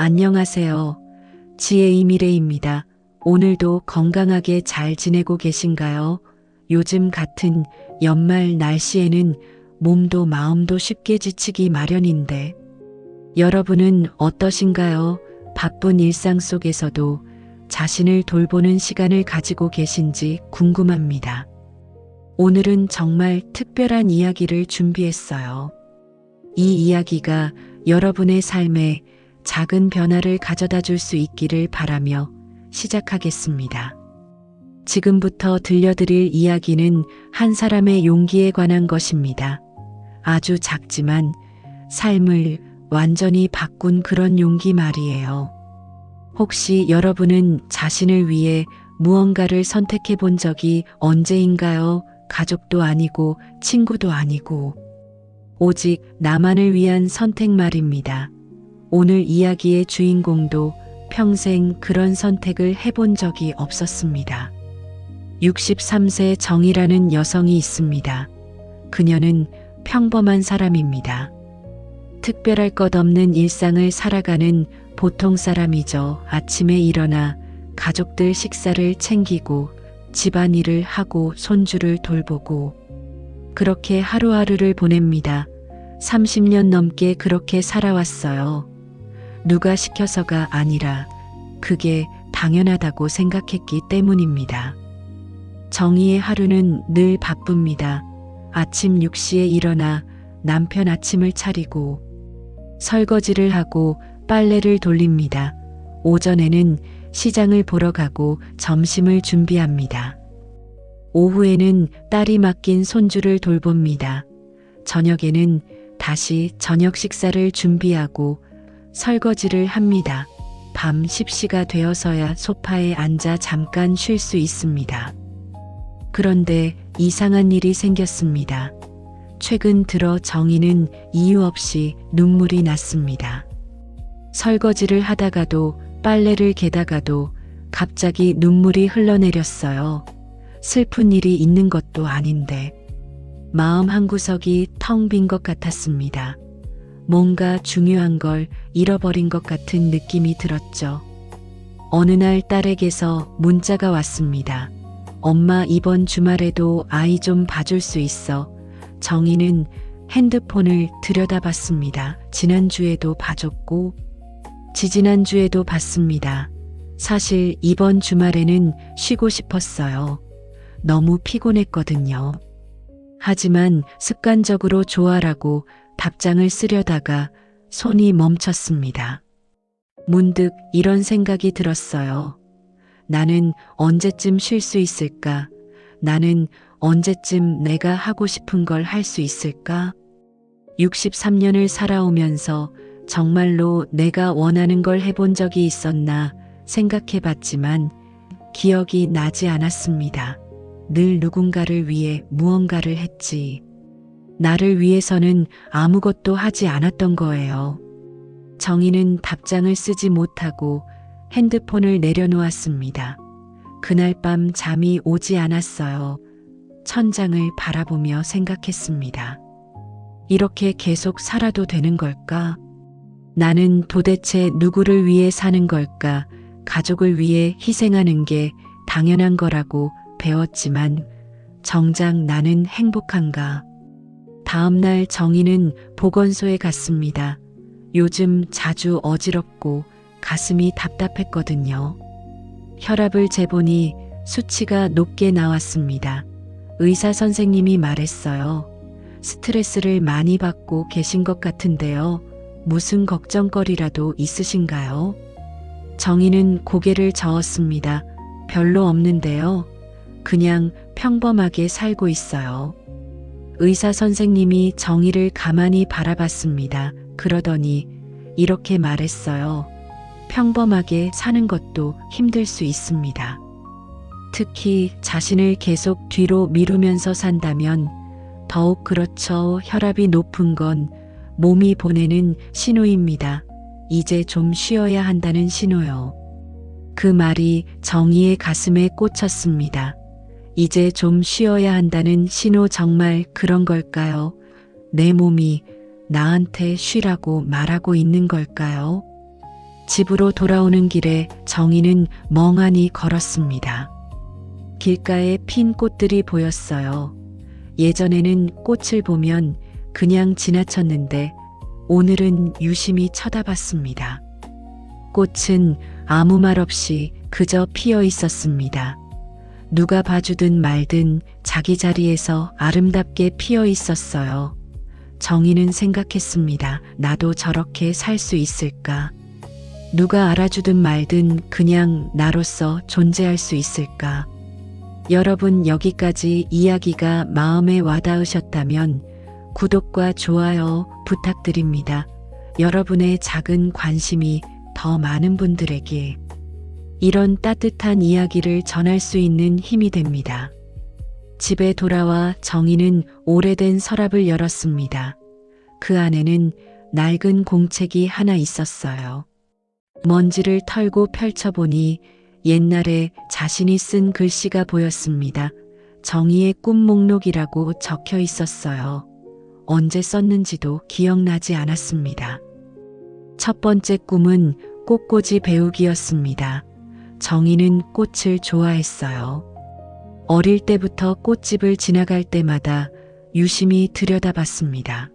안녕하세요. 지혜이 미래입니다. 오늘도 건강하게 잘 지내고 계신가요? 요즘 같은 연말 날씨에는 몸도 마음도 쉽게 지치기 마련인데 여러분은 어떠신가요? 바쁜 일상 속에서도 자신을 돌보는 시간을 가지고 계신지 궁금합니다. 오늘은 정말 특별한 이야기를 준비했어요. 이 이야기가 여러분의 삶에 작은 변화를 가져다 줄 수 있기를 바라며 시작하겠습니다. 지금부터 들려드릴 이야기는 한 사람의 용기에 관한 것입니다. 아주 작지만 삶을 완전히 바꾼 그런 용기 말이에요. 혹시 여러분은 자신을 위해 무언가를 선택해 본 적이 언제인가요? 가족도 아니고 친구도 아니고 오직 나만을 위한 선택 말입니다. 오늘 이야기의 주인공도 평생 그런 선택을 해본 적이 없었습니다. 63세 정이라는 여성이 있습니다. 그녀는 평범한 사람입니다. 특별할 것 없는 일상을 살아가는 보통 사람이죠. 아침에 일어나 가족들 식사를 챙기고 집안일을 하고 손주를 돌보고 그렇게 하루하루를 보냅니다. 30년 넘게 그렇게 살아왔어요. 누가 시켜서가 아니라 그게 당연하다고 생각했기 때문입니다. 정의의 하루는 늘 바쁩니다. 아침 6시에 일어나 남편 아침을 차리고 설거지를 하고 빨래를 돌립니다. 오전에는 시장을 보러 가고 점심을 준비합니다. 오후에는 딸이 맡긴 손주를 돌봅니다. 저녁에는 다시 저녁 식사를 준비하고 설거지를 합니다. 밤 10시가 되어서야 소파에 앉아 잠깐 쉴 수 있습니다. 그런데 이상한 일이 생겼습니다. 최근 들어 정희는 이유 없이 눈물이 났습니다. 설거지를 하다가도 빨래를 개다가도 갑자기 눈물이 흘러내렸어요. 슬픈 일이 있는 것도 아닌데 마음 한구석이 텅 빈 것 같았습니다. 뭔가 중요한 걸 잃어버린 것 같은 느낌이 들었죠. 어느 날 딸에게서 문자가 왔습니다. 엄마 이번 주말에도 아이 좀 봐줄 수 있어. 정희는 핸드폰을 들여다봤습니다. 지난주에도 봐줬고, 지지난주에도 봤습니다. 사실 이번 주말에는 쉬고 싶었어요. 너무 피곤했거든요. 하지만 습관적으로 좋아라고 답장을 쓰려다가 손이 멈췄습니다. 문득 이런 생각이 들었어요. 나는 언제쯤 쉴 수 있을까? 나는 언제쯤 내가 하고 싶은 걸 할 수 있을까? 63년을 살아오면서 정말로 내가 원하는 걸 해본 적이 있었나 생각해 봤지만 기억이 나지 않았습니다. 늘 누군가를 위해 무언가를 했지. 나를 위해서는 아무것도 하지 않았던 거예요. 정희는 답장을 쓰지 못하고 핸드폰을 내려놓았습니다. 그날 밤 잠이 오지 않았어요. 천장을 바라보며 생각했습니다. 이렇게 계속 살아도 되는 걸까? 나는 도대체 누구를 위해 사는 걸까? 가족을 위해 희생하는 게 당연한 거라고 배웠지만 정작 나는 행복한가? 다음날 정희는 보건소에 갔습니다. 요즘 자주 어지럽고 가슴이 답답했거든요. 혈압을 재보니 수치가 높게 나왔습니다. 의사 선생님이 말했어요. 스트레스를 많이 받고 계신 것 같은데요. 무슨 걱정거리라도 있으신가요? 정희는 고개를 저었습니다. 별로 없는데요. 그냥 평범하게 살고 있어요. 의사 선생님이 정희를 가만히 바라봤습니다. 그러더니 이렇게 말했어요. 평범하게 사는 것도 힘들 수 있습니다. 특히 자신을 계속 뒤로 미루면서 산다면 더욱 그렇죠. 혈압이 높은 건 몸이 보내는 신호입니다. 이제 좀 쉬어야 한다는 신호요. 그 말이 정의의 가슴에 꽂혔습니다. 이제 좀 쉬어야 한다는 신호 정말 그런 걸까요? 내 몸이 나한테 쉬라고 말하고 있는 걸까요? 집으로 돌아오는 길에 정희는 멍하니 걸었습니다. 길가에 핀 꽃들이 보였어요. 예전에는 꽃을 보면 그냥 지나쳤는데 오늘은 유심히 쳐다봤습니다. 꽃은 아무 말 없이 그저 피어 있었습니다. 누가 봐주든 말든 자기 자리에서 아름답게 피어 있었어요. 정희는 생각했습니다. 나도 저렇게 살 수 있을까? 누가 알아주든 말든 그냥 나로서 존재할 수 있을까? 여러분 여기까지 이야기가 마음에 와닿으셨다면 구독과 좋아요 부탁드립니다. 여러분의 작은 관심이 더 많은 분들에게 이런 따뜻한 이야기를 전할 수 있는 힘이 됩니다. 집에 돌아와 정희는 오래된 서랍을 열었습니다. 그 안에는 낡은 공책이 하나 있었어요. 먼지를 털고 펼쳐보니 옛날에 자신이 쓴 글씨가 보였습니다. 정의의 꿈 목록이라고 적혀 있었어요. 언제 썼는지도 기억나지 않았습니다. 첫 번째 꿈은 꽃꽂이 배우기였습니다. 정의는 꽃을 좋아했어요. 어릴 때부터 꽃집을 지나갈 때마다 유심히 들여다봤습니다.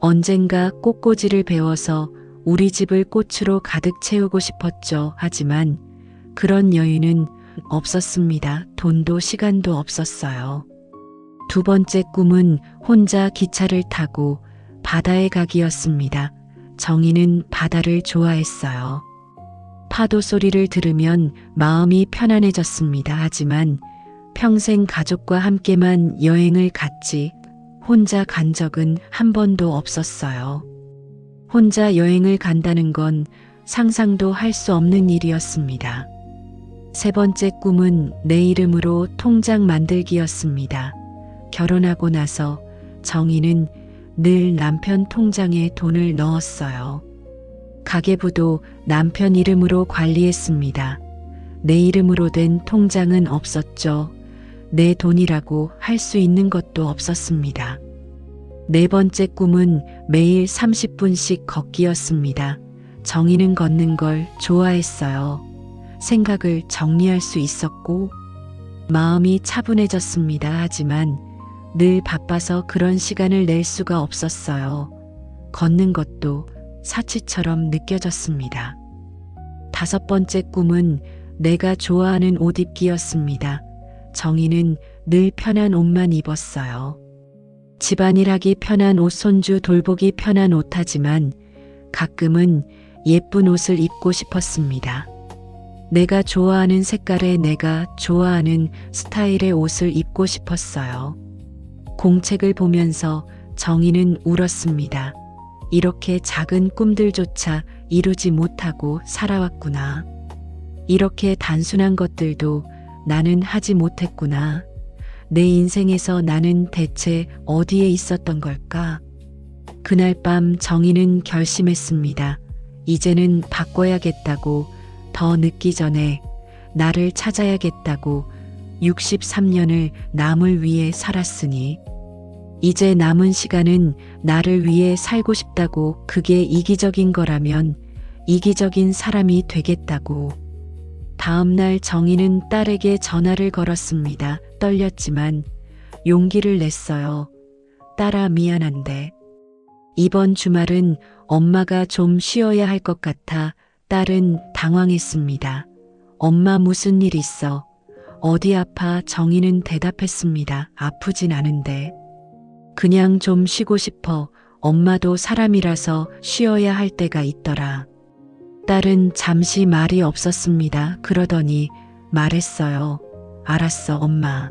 언젠가 꽃꽂이를 배워서 우리 집을 꽃으로 가득 채우고 싶었죠. 하지만 그런 여유는 없었습니다. 돈도 시간도 없었어요. 두 번째 꿈은 혼자 기차를 타고 바다에 가기였습니다. 정희는 바다를 좋아했어요. 파도 소리를 들으면 마음이 편안해졌습니다. 하지만 평생 가족과 함께만 여행을 갔지 혼자 간 적은 한 번도 없었어요. 혼자 여행을 간다는 건 상상도 할 수 없는 일이었습니다. 세 번째 꿈은 내 이름으로 통장 만들기였습니다. 결혼하고 나서 정희는 늘 남편 통장에 돈을 넣었어요. 가계부도 남편 이름으로 관리했습니다. 내 이름으로 된 통장은 없었죠. 내 돈이라고 할 수 있는 것도 없었습니다. 네 번째 꿈은 매일 30분씩 걷기였습니다. 정의는 걷는 걸 좋아했어요. 생각을 정리할 수 있었고, 마음이 차분해졌습니다. 하지만 늘 바빠서 그런 시간을 낼 수가 없었어요. 걷는 것도 사치처럼 느껴졌습니다. 다섯 번째 꿈은 내가 좋아하는 옷 입기였습니다. 정희는 늘 편한 옷만 입었어요. 집안일 하기 편한 옷, 손주 돌보기 편한 옷 하지만 가끔은 예쁜 옷을 입고 싶었습니다. 내가 좋아하는 색깔의 내가 좋아하는 스타일의 옷을 입고 싶었어요. 공책을 보면서 정희는 울었습니다. 이렇게 작은 꿈들조차 이루지 못하고 살아왔구나. 이렇게 단순한 것들도 나는 하지 못했구나. 내 인생에서 나는 대체 어디에 있었던 걸까? 그날 밤 정희는 결심했습니다. 이제는 바꿔야겠다고 더 늦기 전에 나를 찾아야겠다고 63년을 남을 위해 살았으니 이제 남은 시간은 나를 위해 살고 싶다고 그게 이기적인 거라면 이기적인 사람이 되겠다고. 다음날 정희는 딸에게 전화를 걸었습니다. 떨렸지만 용기를 냈어요. 딸아 미안한데. 이번 주말은 엄마가 좀 쉬어야 할 것 같아 딸은 당황했습니다. 엄마 무슨 일 있어? 어디 아파? 정희는 대답했습니다. 아프진 않은데. 그냥 좀 쉬고 싶어. 엄마도 사람이라서 쉬어야 할 때가 있더라. 딸은 잠시 말이 없었습니다. 그러더니 말했어요. 알았어, 엄마.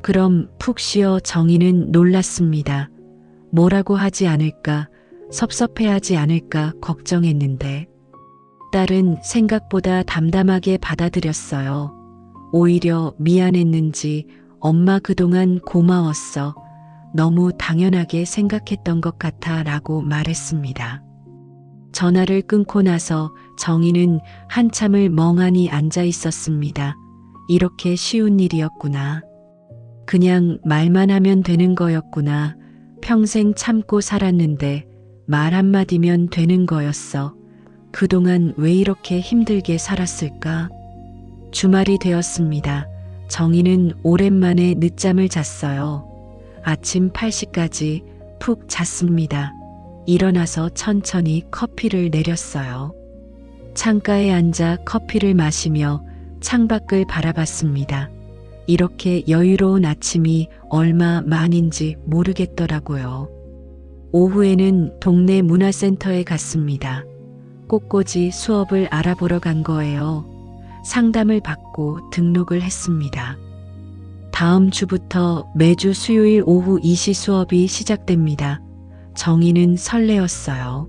그럼 푹 쉬어 정희는 놀랐습니다. 뭐라고 하지 않을까, 섭섭해하지 않을까 걱정했는데. 딸은 생각보다 담담하게 받아들였어요. 오히려 미안했는지 엄마 그동안 고마웠어. 너무 당연하게 생각했던 것 같아 라고 말했습니다. 전화를 끊고 나서 정희는 한참을 멍하니 앉아 있었습니다. 이렇게 쉬운 일이었구나. 그냥 말만 하면 되는 거였구나. 평생 참고 살았는데 말 한마디면 되는 거였어. 그동안 왜 이렇게 힘들게 살았을까? 주말이 되었습니다. 정희는 오랜만에 늦잠을 잤어요. 아침 8시까지 푹 잤습니다. 일어나서 천천히 커피를 내렸어요. 창가에 앉아 커피를 마시며 창밖을 바라봤습니다. 이렇게 여유로운 아침이 얼마 만인지 모르겠더라고요. 오후에는 동네 문화센터에 갔습니다. 꽃꽂이 수업을 알아보러 간 거예요. 상담을 받고 등록을 했습니다. 다음 주부터 매주 수요일 오후 2시 수업이 시작됩니다. 정의는 설레었어요.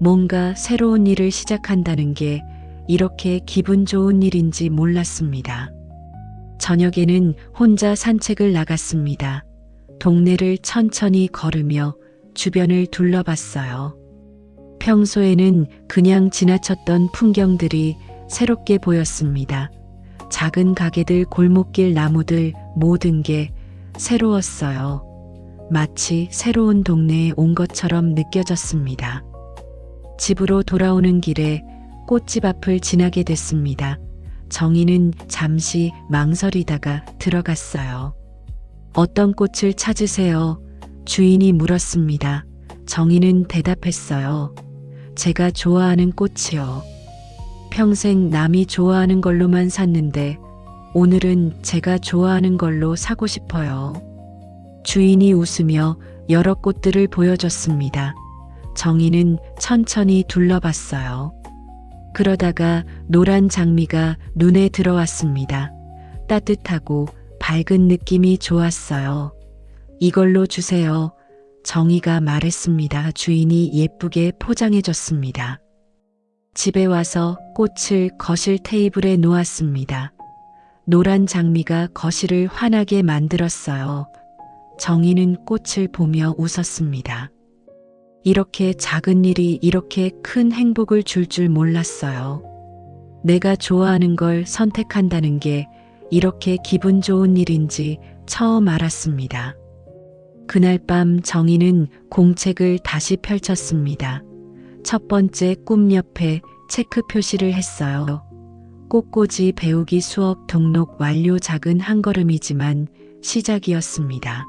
뭔가 새로운 일을 시작한다는 게 이렇게 기분 좋은 일인지 몰랐습니다. 저녁에는 혼자 산책을 나갔습니다. 동네를 천천히 걸으며 주변을 둘러봤어요. 평소에는 그냥 지나쳤던 풍경들이 새롭게 보였습니다. 작은 가게들, 골목길, 나무들, 모든 게 새로웠어요. 마치 새로운 동네에 온 것처럼 느껴졌습니다. 집으로 돌아오는 길에 꽃집 앞을 지나게 됐습니다. 정희는 잠시 망설이다가 들어갔어요. 어떤 꽃을 찾으세요? 주인이 물었습니다. 정희는 대답했어요. 제가 좋아하는 꽃이요. 평생 남이 좋아하는 걸로만 샀는데 오늘은 제가 좋아하는 걸로 사고 싶어요. 주인이 웃으며 여러 꽃들을 보여줬습니다. 정희는 천천히 둘러봤어요. 그러다가 노란 장미가 눈에 들어왔습니다. 따뜻하고 밝은 느낌이 좋았어요. 이걸로 주세요. 정희가 말했습니다. 주인이 예쁘게 포장해줬습니다. 집에 와서 꽃을 거실 테이블에 놓았습니다. 노란 장미가 거실을 환하게 만들었어요. 정희는 꽃을 보며 웃었습니다. 이렇게 작은 일이 이렇게 큰 행복을 줄줄 몰랐어요. 내가 좋아하는 걸 선택한다는 게 이렇게 기분 좋은 일인지 처음 알았습니다. 그날 밤 정희는 공책을 다시 펼쳤습니다. 첫 번째 꿈 옆에 체크 표시를 했어요. 꽃꽂이 배우기 수업 등록 완료 작은 한 걸음이지만 시작이었습니다.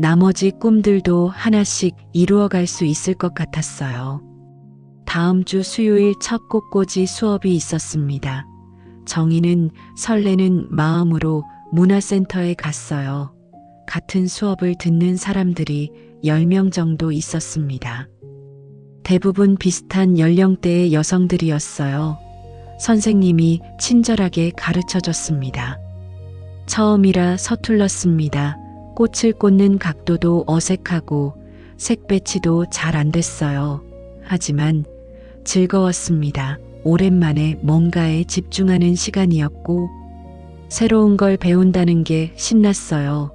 나머지 꿈들도 하나씩 이루어갈 수 있을 것 같았어요. 다음 주 수요일 첫 꽃꽂이 수업이 있었습니다. 정희는 설레는 마음으로 문화센터에 갔어요. 같은 수업을 듣는 사람들이 10명 정도 있었습니다. 대부분 비슷한 연령대의 여성들이었어요. 선생님이 친절하게 가르쳐 줬습니다. 처음이라 서툴렀습니다. 꽃을 꽂는 각도도 어색하고 색 배치도 잘 안 됐어요. 하지만 즐거웠습니다. 오랜만에 뭔가에 집중하는 시간이었고 새로운 걸 배운다는 게 신났어요.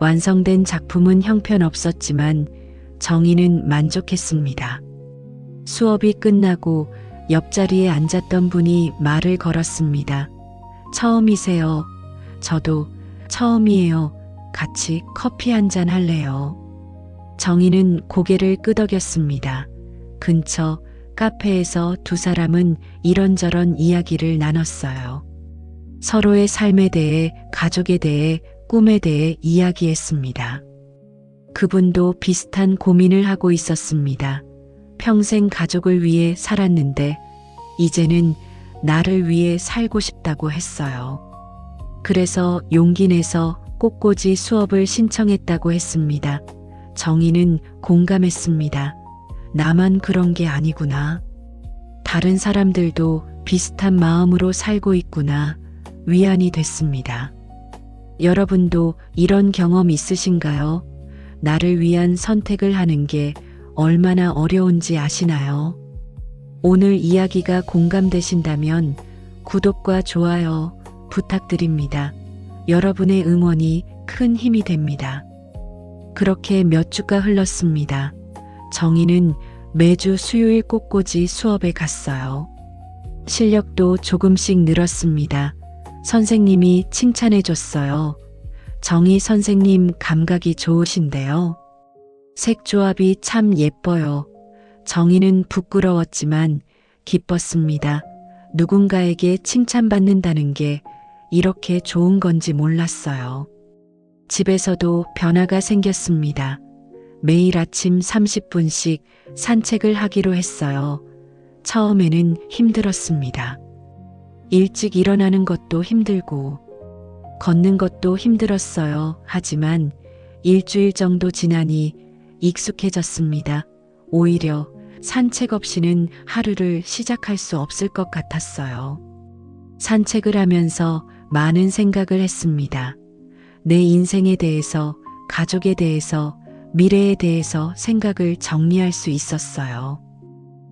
완성된 작품은 형편없었지만 정의는 만족했습니다. 수업이 끝나고 옆자리에 앉았던 분이 말을 걸었습니다. 처음이세요. 저도 처음이에요. 같이 커피 한 잔 할래요. 정희는 고개를 끄덕였습니다. 근처 카페에서 두 사람은 이런저런 이야기를 나눴어요. 서로의 삶에 대해, 가족에 대해, 꿈에 대해 이야기했습니다. 그분도 비슷한 고민을 하고 있었습니다. 평생 가족을 위해 살았는데, 이제는 나를 위해 살고 싶다고 했어요. 그래서 용기 내서 꽃꽂이 수업을 신청했다고 했습니다. 정희는 공감했습니다. 나만 그런 게 아니구나. 다른 사람들도 비슷한 마음으로 살고 있구나. 위안이 됐습니다. 여러분도 이런 경험 있으신가요? 나를 위한 선택을 하는 게 얼마나 어려운지 아시나요? 오늘 이야기가 공감되신다면 구독과 좋아요 부탁드립니다. 여러분의 응원이 큰 힘이 됩니다. 그렇게 몇 주가 흘렀습니다. 정희는 매주 수요일 꽃꽂이 수업에 갔어요. 실력도 조금씩 늘었습니다. 선생님이 칭찬해 줬어요. 정희 선생님 감각이 좋으신데요. 색 조합이 참 예뻐요. 정희는 부끄러웠지만 기뻤습니다. 누군가에게 칭찬받는다는 게 이렇게 좋은 건지 몰랐어요. 집에서도 변화가 생겼습니다. 매일 아침 30분씩 산책을 하기로 했어요. 처음에는 힘들었습니다. 일찍 일어나는 것도 힘들고, 걷는 것도 힘들었어요. 하지만 일주일 정도 지나니 익숙해졌습니다. 오히려 산책 없이는 하루를 시작할 수 없을 것 같았어요. 산책을 하면서 많은 생각을 했습니다. 내 인생에 대해서, 가족에 대해서, 미래에 대해서 생각을 정리할 수 있었어요.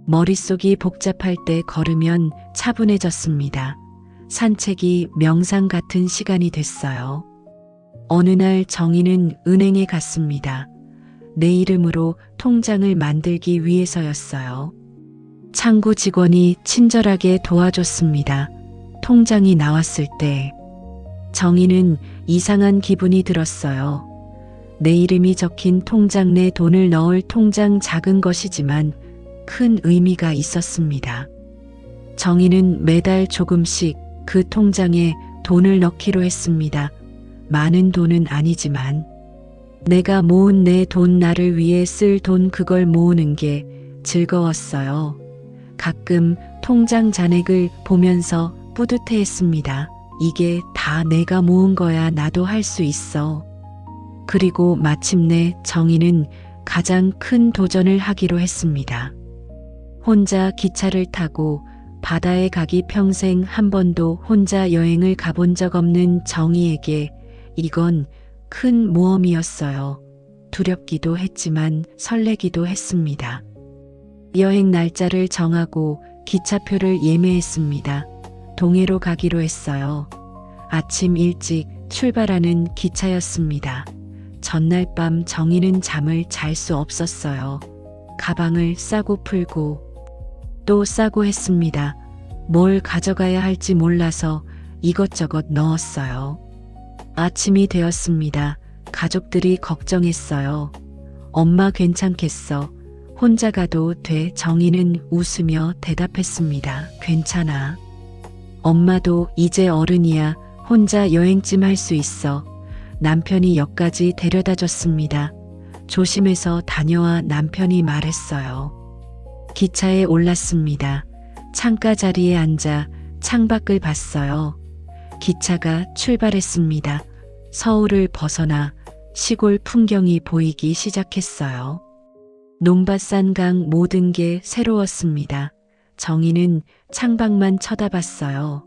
머릿속이 복잡할 때 걸으면 차분해졌습니다. 산책이 명상 같은 시간이 됐어요. 어느 날 정희는 은행에 갔습니다. 내 이름으로 통장을 만들기 위해서였어요. 창구 직원이 친절하게 도와줬습니다. 통장이 나왔을 때 정희는 이상한 기분이 들었어요. 내 이름이 적힌 통장 내 돈을 넣을 통장 작은 것이지만 큰 의미가 있었습니다. 정희는 매달 조금씩 그 통장에 돈을 넣기로 했습니다. 많은 돈은 아니지만 내가 모은 내 돈 나를 위해 쓸 돈 그걸 모으는 게 즐거웠어요. 가끔 통장 잔액을 보면서 뿌듯해 했습니다. 이게 다 내가 모은 거야 나도 할 수 있어. 그리고 마침내 정희는 가장 큰 도전을 하기로 했습니다. 혼자 기차를 타고 바다에 가기 평생 한 번도 혼자 여행을 가본 적 없는 정희에게 이건 큰 모험이었어요. 두렵기도 했지만 설레기도 했습니다. 여행 날짜를 정하고 기차표를 예매했습니다. 동해로 가기로 했어요. 아침 일찍 출발하는 기차였습니다. 전날 밤 정희는 잠을 잘 수 없었어요. 가방을 싸고 풀고 또 싸고 했습니다. 뭘 가져가야 할지 몰라서 이것저것 넣었어요. 아침이 되었습니다. 가족들이 걱정했어요. 엄마 괜찮겠어. 혼자 가도 돼. 정희는 웃으며 대답했습니다. 괜찮아. 엄마도 이제 어른이야. 혼자 여행쯤 할 수 있어. 남편이 역까지 데려다 줬습니다. 조심해서 다녀와 남편이 말했어요. 기차에 올랐습니다. 창가 자리에 앉아 창밖을 봤어요. 기차가 출발했습니다. 서울을 벗어나 시골 풍경이 보이기 시작했어요. 논밭산강 모든 게 새로웠습니다. 정희는 창밖만 쳐다봤어요.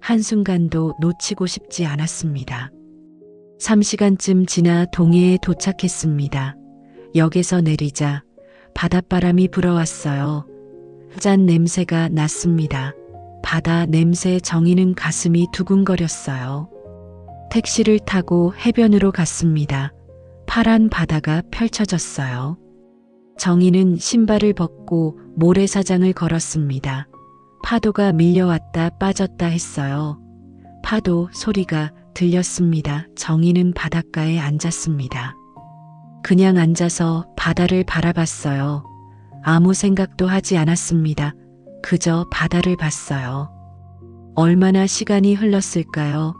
한순간도 놓치고 싶지 않았습니다. 3시간쯤 지나 동해에 도착했습니다. 역에서 내리자 바닷바람이 불어왔어요. 짠 냄새가 났습니다. 바다 냄새에 정희는 가슴이 두근거렸어요. 택시를 타고 해변으로 갔습니다. 파란 바다가 펼쳐졌어요. 정희는 신발을 벗고 모래사장을 걸었습니다. 파도가 밀려왔다 빠졌다 했어요. 파도 소리가 들렸습니다. 정희는 바닷가에 앉았습니다. 그냥 앉아서 바다를 바라봤어요. 아무 생각도 하지 않았습니다. 그저 바다를 봤어요. 얼마나 시간이 흘렀을까요?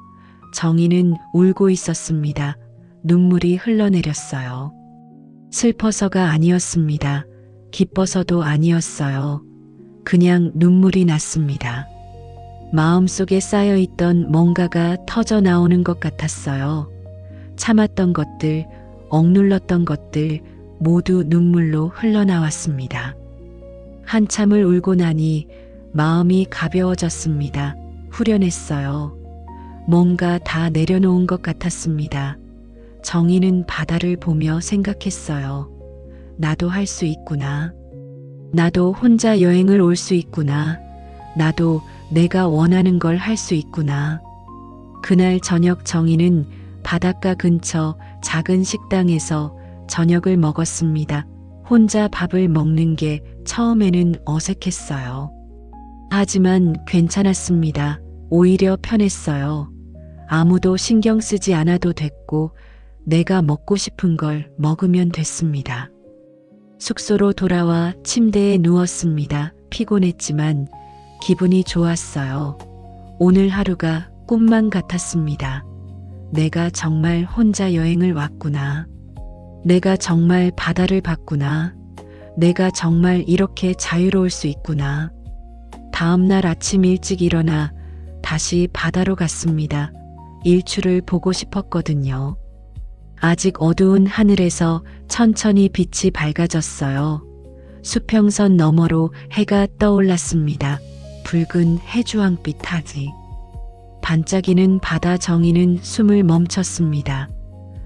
정희는 울고 있었습니다. 눈물이 흘러내렸어요. 슬퍼서가 아니었습니다. 기뻐서도 아니었어요. 그냥 눈물이 났습니다. 마음속에 쌓여있던 뭔가가 터져 나오는 것 같았어요. 참았던 것들, 억눌렀던 것들 모두 눈물로 흘러나왔습니다. 한참을 울고 나니 마음이 가벼워졌습니다. 후련했어요. 뭔가 다 내려놓은 것 같았습니다. 정희는 바다를 보며 생각했어요. 나도 할 수 있구나. 나도 혼자 여행을 올 수 있구나. 나도 내가 원하는 걸 할 수 있구나. 그날 저녁 정희는 바닷가 근처 작은 식당에서 저녁을 먹었습니다. 혼자 밥을 먹는 게 처음에는 어색했어요. 하지만 괜찮았습니다. 오히려 편했어요. 아무도 신경 쓰지 않아도 됐고, 내가 먹고 싶은 걸 먹으면 됐습니다. 숙소로 돌아와 침대에 누웠습니다. 피곤했지만 기분이 좋았어요. 오늘 하루가 꿈만 같았습니다. 내가 정말 혼자 여행을 왔구나. 내가 정말 바다를 봤구나. 내가 정말 이렇게 자유로울 수 있구나. 다음날 아침 일찍 일어나 다시 바다로 갔습니다. 일출을 보고 싶었거든요. 아직 어두운 하늘에서 천천히 빛이 밝아졌어요. 수평선 너머로 해가 떠올랐습니다. 붉은 해주황빛 하지. 반짝이는 바다 정의는 숨을 멈췄습니다.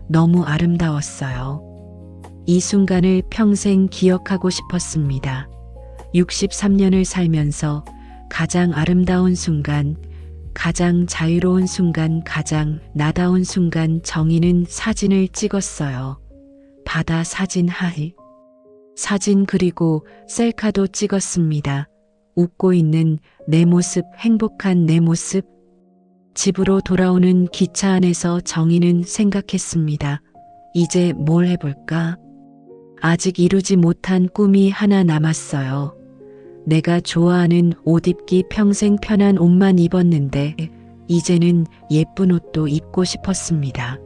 너무 아름다웠어요. 이 순간을 평생 기억하고 싶었습니다. 63년을 살면서 가장 아름다운 순간, 가장 자유로운 순간, 가장 나다운 순간 정의는 사진을 찍었어요. 바다 사진 하이. 사진 그리고 셀카도 찍었습니다. 웃고 있는 내 모습, 행복한 내 모습. 집으로 돌아오는 기차 안에서 정의는 생각했습니다. 이제 뭘 해볼까? 아직 이루지 못한 꿈이 하나 남았어요. 내가 좋아하는 옷 입기 평생 편한 옷만 입었는데 이제는 예쁜 옷도 입고 싶었습니다.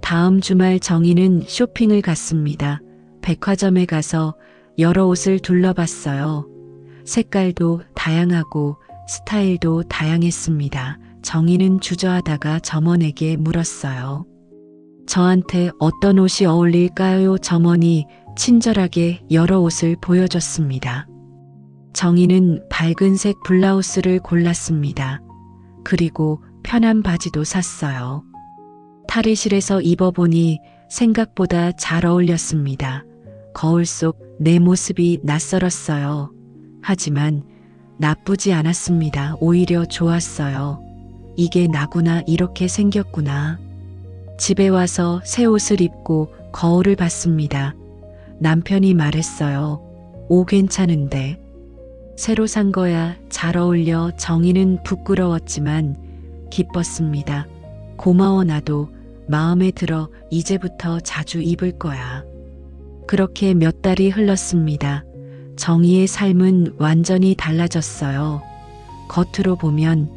다음 주말 정희는 쇼핑을 갔습니다. 백화점에 가서 여러 옷을 둘러봤어요. 색깔도 다양하고 스타일도 다양했습니다. 정희는 주저하다가 점원에게 물었어요. 저한테 어떤 옷이 어울릴까요? 점원이 친절하게 여러 옷을 보여줬습니다. 정희는 밝은색 블라우스를 골랐습니다. 그리고 편한 바지도 샀어요. 탈의실에서 입어보니 생각보다 잘 어울렸습니다. 거울 속 내 모습이 낯설었어요. 하지만 나쁘지 않았습니다. 오히려 좋았어요. 이게 나구나 이렇게 생겼구나. 집에 와서 새 옷을 입고 거울을 봤습니다. 남편이 말했어요. 오 괜찮은데. 새로 산 거야 잘 어울려 정의는 부끄러웠지만 기뻤습니다. 고마워 나도 마음에 들어 이제부터 자주 입을 거야. 그렇게 몇 달이 흘렀습니다. 정의의 삶은 완전히 달라졌어요. 겉으로 보면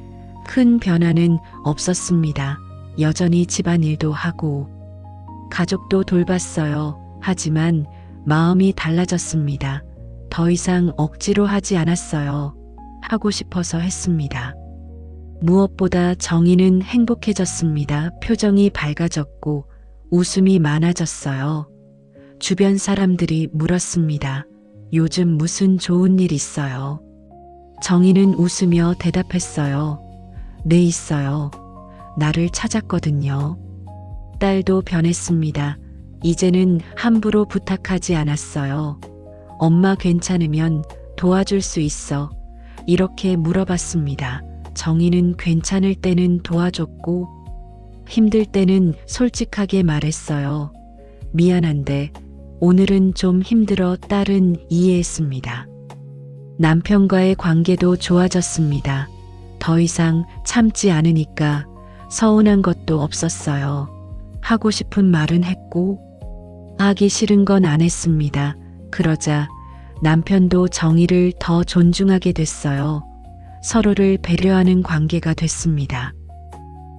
큰 변화는 없었습니다. 여전히 집안일도 하고 가족도 돌봤어요. 하지만 마음이 달라졌습니다. 더 이상 억지로 하지 않았어요. 하고 싶어서 했습니다. 무엇보다 정의는 행복해졌습니다. 표정이 밝아졌고 웃음이 많아졌어요. 주변 사람들이 물었습니다. 요즘 무슨 좋은 일 있어요? 정의는 웃으며 대답했어요. 네, 있어요. 나를 찾았거든요. 딸도 변했습니다. 이제는 함부로 부탁하지 않았어요. 엄마 괜찮으면 도와줄 수 있어. 이렇게 물어봤습니다. 정의는 괜찮을 때는 도와줬고, 힘들 때는 솔직하게 말했어요. 미안한데, 오늘은 좀 힘들어 딸은 이해했습니다. 남편과의 관계도 좋아졌습니다. 더 이상 참지 않으니까 서운한 것도 없었어요. 하고 싶은 말은 했고, 하기 싫은 건 안 했습니다. 그러자 남편도 정의를 더 존중하게 됐어요. 서로를 배려하는 관계가 됐습니다.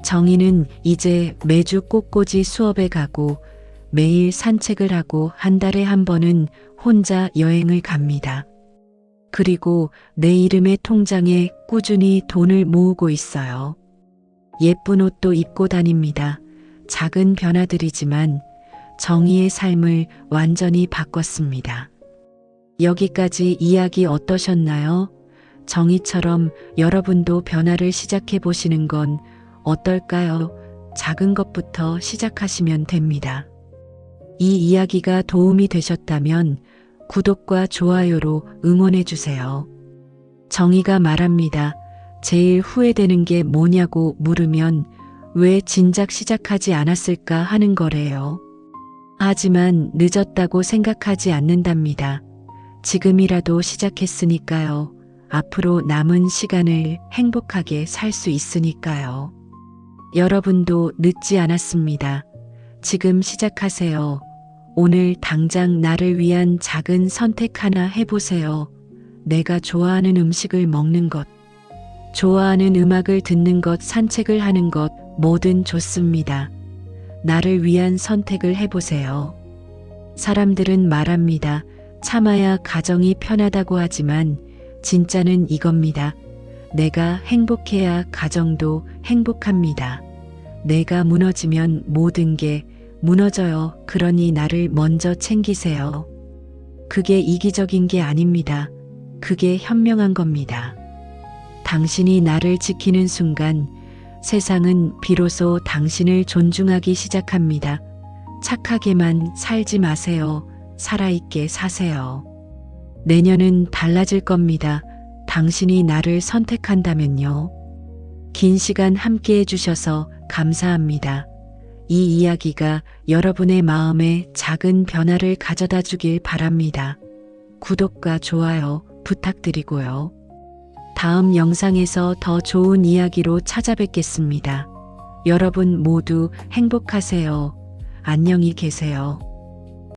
정의는 이제 매주 꽃꽂이 수업에 가고 매일 산책을 하고 한 달에 한 번은 혼자 여행을 갑니다. 그리고 내 이름의 통장에 꾸준히 돈을 모으고 있어요. 예쁜 옷도 입고 다닙니다. 작은 변화들이지만 정의의 삶을 완전히 바꿨습니다. 여기까지 이야기 어떠셨나요? 정의처럼 여러분도 변화를 시작해 보시는 건 어떨까요? 작은 것부터 시작하시면 됩니다. 이 이야기가 도움이 되셨다면 구독과 좋아요로 응원해 주세요. 정의가 말합니다. 제일 후회되는 게 뭐냐고 물으면 왜 진작 시작하지 않았을까 하는 거래요. 하지만 늦었다고 생각하지 않는답니다. 지금이라도 시작했으니까요. 앞으로 남은 시간을 행복하게 살 수 있으니까요. 여러분도 늦지 않았습니다. 지금 시작하세요. 오늘 당장 나를 위한 작은 선택 하나 해보세요. 내가 좋아하는 음식을 먹는 것, 좋아하는 음악을 듣는 것, 산책을 하는 것, 뭐든 좋습니다. 나를 위한 선택을 해보세요. 사람들은 말합니다. 참아야 가정이 편하다고 하지만 진짜는 이겁니다. 내가 행복해야 가정도 행복합니다. 내가 무너지면 모든 게 무너져요. 그러니 나를 먼저 챙기세요. 그게 이기적인 게 아닙니다. 그게 현명한 겁니다. 당신이 나를 지키는 순간 세상은 비로소 당신을 존중하기 시작합니다. 착하게만 살지 마세요. 살아있게 사세요. 내년은 달라질 겁니다. 당신이 나를 선택한다면요. 긴 시간 함께 해주셔서 감사합니다. 이 이야기가 여러분의 마음에 작은 변화를 가져다 주길 바랍니다. 구독과 좋아요 부탁드리고요. 다음 영상에서 더 좋은 이야기로 찾아뵙겠습니다. 여러분 모두 행복하세요. 안녕히 계세요.